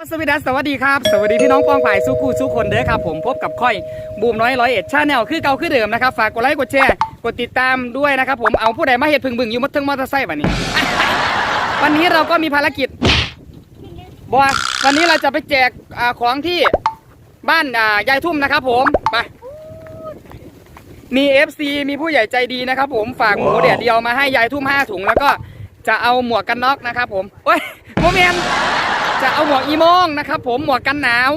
สวัสดีสวัสดีครับ สวัสดีพี่น้องปองฝ่ายสู้คู่สู้คนเด้อครับผมพบกับค่อยบูมน้อยร้อยเอ็ดชาแนลคือเก่าคือเดิมนะครับฝากกดไลค์กดแชร์กดติดตามด้วยนะครับผมเอาผู้ใดมาเห็ดพึ่งบึงอยู่มดทั้งมอเตอร์ไซค์วันนี้ วันนี้เราก็มีภารกิจบอวันนี้เราจะไปแจกอของที่บ้านยายทุ่มนะครับผมไปมี FC มีผู้ใหญ่ใจดีนะครับผมฝากหมูเดียดเดียวมาให้ยายทุ่มห้าถุงแล้วก็จะเอาหมวกกันน็อกนะครับผมโอ้ยโมเมน จะเอาหมวกอีโมงนะครับ ผมหมวกกันหนาว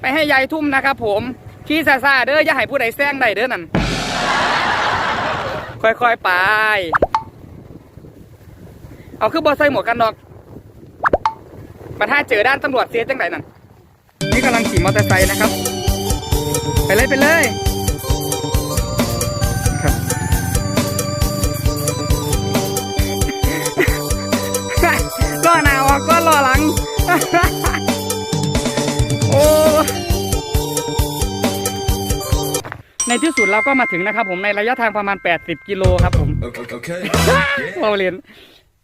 ไปให้ยายทุ่มนะครับ ผมขี่ซาซาเด้ออย่าให้ผู้ใดแซงได้เด้อนั่นค่อยๆไป เอาคือบอใส่หมวกกันน็อกมาถ้าเจอด้านตำรวจเสียจังไหนนั่นนี่กำลังขี่มอเตอร์ไซค์นะครับ ไปเลยไปเลย ในที่สุดเราก็มาถึงนะครับผมในระยะทางประมาณ 80 กิโลครับผม Okay. okay. เราเรียน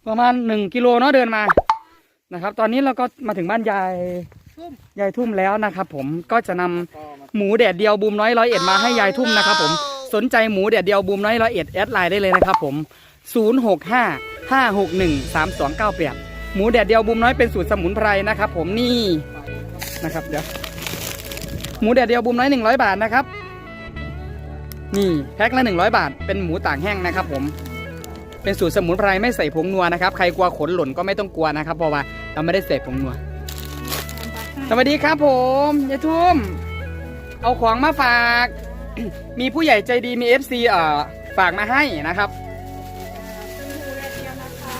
ประมาณ 1 กิโลเนาะเดินมานะครับ ตอนนี้เราก็มาถึงบ้านยายยายทุ่มแล้วนะครับผมก็จะนำหมูแดดเดียวบูมน้อยร้อยเอ็ดมาให้ยายทุ่มนะครับผมสนใจหมูแดดเดียวบูมน้อยร้อยเอ็ดแอดไลน์ได้เลยนะครับผม 065 561 3298 หมูแดดเดียวบูมน้อยเป็นสูตรสมุนไพรนะครับผมนี่นะครับเดี๋ยวหมูแดดเดียวบูมน้อย 100 บาทนะครับ นี่แพ็คละ 100 บาท เป็นหมูต่างแห้งนะครับผม เป็นสูตรสมุนไพรไม่ใส่ผงนัวนะครับ ใครกลัวขนหล่นก็ไม่ต้องกลัวนะครับ เพราะว่าเราไม่ได้ใส่ผงนัว สวัสดีครับผมยายทุ่ม เอาของมาฝาก มีผู้ใหญ่ใจดีมี FC เอ่อฝากมาให้นะครับ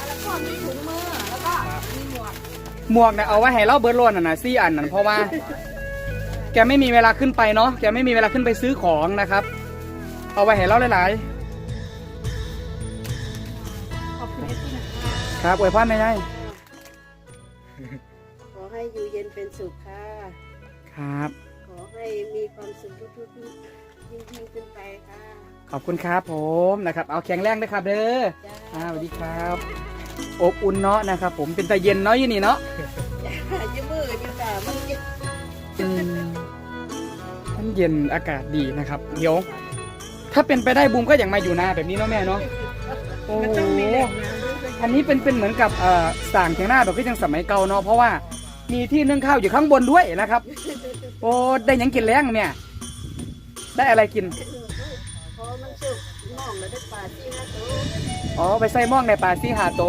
แล้วก็มีถุงมือ แล้วก็มีหมวกหมวกเนี่ยเอาไว้ให้เล่าเบิร์ดโลนน่ะนะซี่อันนั่นเพราะว่า แกไม่มีเวลาขึ้นไปเนาะ แกไม่มีเวลาขึ้นไปซื้อของนะครับ เอาไว้ให้เล่าหลายขอบคุณเอฟซีนะคะๆ ครับอวยพรไม่ได้ขอให้อยู่เย็นเป็นสุขค่ะ ครับ ขอให้มีความสุขทุกๆยิ่งยิ่งขึ้นไปค่ะขอบคุณครับผมนะครับ เอาแข็งแรงนะครับเด้อจ้าอ่าสวัสดีครับ อบอุ่นเนาะนะครับ ผมเป็นตาเย็นเนาะอยู่นี่เนาะจะมืออยู่ค่ะมันเย็นอืมมันเย็นอากาศดีนะครับ เดี๋ยว ถ้าเป็นไปได้บูมก็อย่างมาอยู่นาแบบนี้เนาะแม่เนาะโอ้มันโหต้องมีแหล่งน้ำด้วยอันนี้เป็นเป็นเหมือนกับเอ่อสั่งเทียงหน้าแบบที่ยังสมัยเก่าเนาะเพราะว่ามีที่นึ่งข้าวอยู่ข้างบนด้วยนะครับ โอ้ได้หยังกินแล้งเนี่ย ได้อะไรกินเพราะมันสุกน่องแล้วได้ปลาที่ห้าตัวอ๋อไปใส่หม่องในปลาซี่หาโต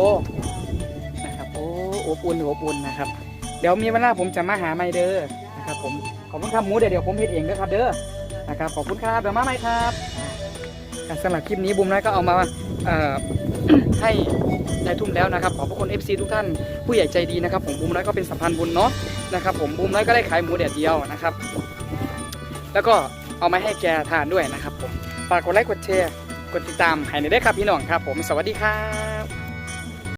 นะครับโอ้อบอุ่นอบอุ่นนะครับ เดี๋ยวมีเวลาผมจะมาหาไมเดอร์นะครับผมขอบคุณครับหมูเดี๋ยวเดี๋ยวผมเฮ็ดเองนะครับเด้อนะครับขอบคุณครับเดี๋ยวมาใหม่ครับอะ สำหรับคลิปนี้บุมนะก็เอามาให้ยายทุ่มแล้วนะครับขอบพระคุณ FC ทุกท่านผู้ใหญ่ใจดีนะครับ ผมบุมน้อยก็เป็นสัมพันธ์บุญเนาะนะครับ ผมบุมน้อยก็ได้ขายหมูแดดเดียวนะครับ แล้วก็เอามาให้แกทานด้วยนะครับ ผมฝากกดไลค์กดแชร์กดติดตามให้หน่อยด้ครับพี่น้องครับ ผมสวัสดีครับ